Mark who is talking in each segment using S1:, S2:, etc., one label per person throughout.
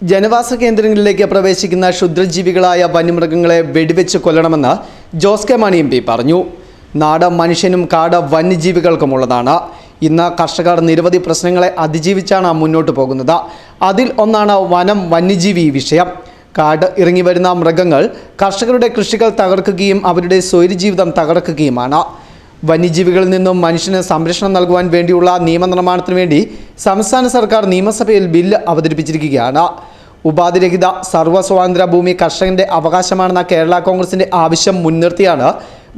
S1: ജനവാസ കേന്ദ്രങ്ങളിലേക്ക് പ്രവേശിക്കുന്ന ക്ഷുദ്രജീവികളായ വന്യമൃഗങ്ങളെ വെടിവെച്ച് കൊല്ലണമെന്ന് Jose K Mani M P പറഞ്ഞു. നാട് മനുഷ്യനും കാട് വന്യജീവികൾക്കുമുള്ളതാണ്. ഇന്ന് കർഷകർ നിരവധി പ്രശ്നങ്ങളെ അതിജീവിച്ചാണ് മുന്നോട്ട് പോകുന്നത്. അതിൽ ഒന്നാണ് വനം വന്യജീവി വിഷയം. കാട് ഇറങ്ങി വരുന്ന മൃഗങ്ങൾ കർഷകരുടെ കൃഷികൾ തകർക്കുകയും അവരുടെ സ്വൈര്യജീവിതം തകർക്കുകയുമാണ്. വന്യജീവികളിൽ നിന്നും മനുഷ്യന് സംരക്ഷണം നൽകുവാൻ വേണ്ടിയുള്ള നിയമനിർമ്മാണത്തിനു വേണ്ടി സംസ്ഥാന സർക്കാർ നിയമസഭയിൽ ബില്ല് അവതരിപ്പിച്ചിരിക്കുകയാണ്. ഉപാധിരഹിത സർവസ്വാതന്ത്ര്യ ഭൂമി കർഷകന്റെ അവകാശമാണെന്ന കേരള കോൺഗ്രസിന്റെ ആവശ്യം മുൻനിർത്തിയാണ്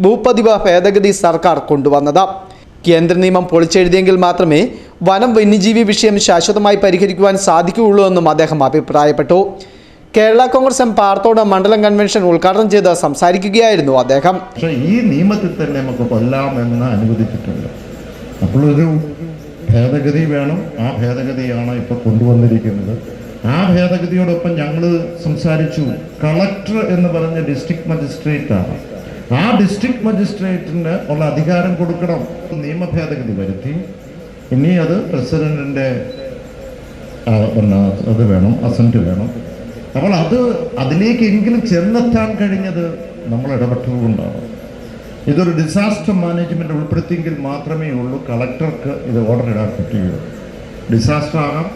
S1: ഭൂപതിവ ഭേദഗതി സർക്കാർ കൊണ്ടുവന്നത്. കേന്ദ്ര നിയമം പൊളിച്ചെഴുതിയെങ്കിൽ മാത്രമേ വനം വന്യജീവി വിഷയം ശാശ്വതമായി പരിഹരിക്കുവാൻ സാധിക്കുകയുള്ളൂ എന്നും അദ്ദേഹം അഭിപ്രായപ്പെട്ടു. കേരള കോൺഗ്രസ് എം പാർത്തോട് മണ്ഡലം കൺവെൻഷൻ ഉദ്ഘാടനം ചെയ്ത് സംസാരിക്കുകയായിരുന്നു അദ്ദേഹം.
S2: ഈ നിയമത്തിൽ തന്നെ നമുക്ക് കൊല്ലാമെന്ന് അനുവദിച്ചിട്ടുണ്ട്. അപ്പോൾ ഒരു ഭേദഗതി വേണം. ആ ഭേദഗതിയാണ് ഇപ്പോൾ കൊണ്ടുവന്നിരിക്കുന്നത്. ആ ഭേദഗതിയോടൊപ്പം ഞങ്ങൾ സംസാരിച്ചു. കളക്ടർ എന്ന് പറഞ്ഞ ഡിസ്ട്രിക്ട് മജിസ്ട്രേറ്റ് ആണ്. ആ ഡിസ്ട്രിക്ട് മജിസ്ട്രേറ്റിന് ഉള്ള അധികാരം കൊടുക്കണം. നിയമ ഭേദഗതി വരുത്തി. ഇനി അത് പിന്നെ അത് വേണം അസന്റ് വേണം. അപ്പോൾ അത് അതിലേക്കെങ്കിലും ചെന്നെത്താൻ കഴിഞ്ഞത് നമ്മൾ ഇടപെട്ടതുകൊണ്ടാണ് ഇതൊരു ഡിസാസ്റ്റർ മാനേജ്മെന്റ് ഉൾപ്പെടുത്തിയെങ്കിൽ മാത്രമേ ഉള്ളൂ കളക്ടർക്ക് ഇത് ഓർഡർ ഇടാൻ പറ്റുകയുള്ളൂ. ഡിസാസ്റ്റർ ആകാം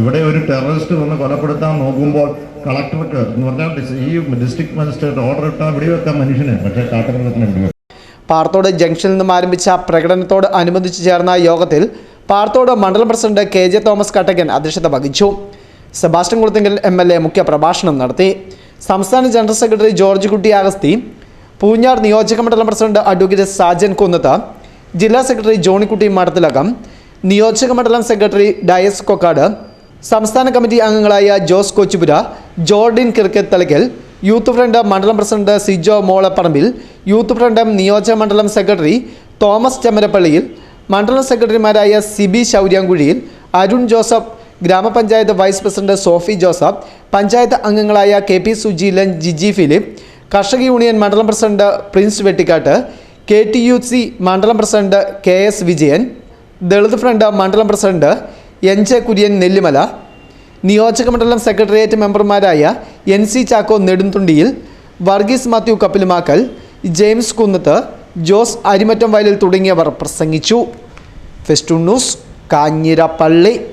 S2: ഇവിടെ ഒരു ടെററിസ്റ്റ് വന്ന് കൊലപ്പെടുത്താൻ നോക്കുമ്പോൾ കളക്ടർക്ക് എന്ന് പറഞ്ഞാൽ ഈ ഡിസ്ട്രിക്ട് മജിസ്ട്രേറ്റ് ഓർഡർ ഇട്ടാൽ വെടിവെക്കാൻ മനുഷ്യനെ പക്ഷേ കാട്ടുമൃഗത്തിന് വെടിവെക്കാം
S1: പാർത്തോട് ജംഗ്ഷനിൽ നിന്നും ആരംഭിച്ച പ്രകടനത്തോട് അനുബന്ധിച്ച് ചേർന്ന യോഗത്തിൽ പാർത്തോട് മണ്ഡലം president K J Thomas Kattakan അധ്യക്ഷത വഹിച്ചു. Sebastian Kulathinkal M L A മുഖ്യ പ്രഭാഷണം നടത്തി. സംസ്ഥാന ജനറൽ സെക്രട്ടറി ജോർജ് കുട്ടി അഗസ്തി പൂഞ്ഞാർ നിയോജക മണ്ഡലം പ്രസിഡന്റ് അഡ്വക്കേറ്റ് സാജൻ കുന്നത്ത് ജില്ലാ സെക്രട്ടറി ജോണിക്കുട്ടി മഠത്തിലകം നിയോജക മണ്ഡലം സെക്രട്ടറി ഡയസ് കൊക്കാട് സംസ്ഥാന കമ്മിറ്റി അംഗങ്ങളായ ജോസ് കൊച്ചുപുര ജോർഡിൻ കിർക്കറ്റ് തലക്കൽ യൂത്ത് ഫ്രണ്ട് മണ്ഡലം president Sijo Molapparambil youth front നിയോജക മണ്ഡലം സെക്രട്ടറി തോമസ് ചെമ്മരപ്പള്ളിയിൽ മണ്ഡലം സെക്രട്ടറിമാരായ സിബി ശൗര്യാങ്കുഴിയിൽ അരുൺ ജോസഫ് ഗ്രാമപഞ്ചായത്ത് വൈസ് പ്രസിഡന്റ് സോഫി ജോസഫ് പഞ്ചായത്ത് അംഗങ്ങളായ കെ പി സുജീലൻ ജിജി ഫിലിപ്പ് കർഷക യൂണിയൻ മണ്ഡലം president Prince Vettikkattu K T U C മണ്ഡലം president K S Vijayan Dalit front മണ്ഡലം president N J Kurian Nellimala നിയോജക മണ്ഡലം സെക്രട്ടേറിയറ്റ് മെമ്പർമാരായ എൻ സി ചാക്കോ നെടുന്തുണ്ടിയിൽ വർഗീസ് മാത്യു കപ്പിലുമാക്കൽ ജെയിംസ് കുന്നത്ത് ജോസ് അരിമറ്റം വയലിൽ തുടങ്ങിയവർ പ്രസംഗിച്ചു. Festoon news Kanjirappally.